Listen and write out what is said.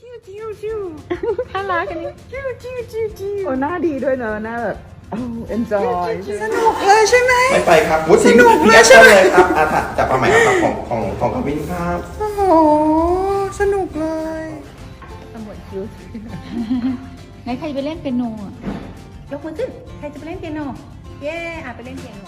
จิ้วจิ้วจิ้วน่ารักอันนี้จิ้วจิ้วจิ้วจิ้วโอ้หน้าดีด้วยเนอะหน้าแบบเอ็ enjoy สนุกเลยใช่ไหมไม่ไปครับวุ้สนุกเลยใช่ไหมครับอาถะจับมาใหม่ครับของของของกวินครับโอ้โหสนุกเลยตำรวจคิวไหนใครไปเล่นเปียโนอะยกมือขึ้นใครจะไปเล่นเปียโนเย้อะไปเล่นเปียโน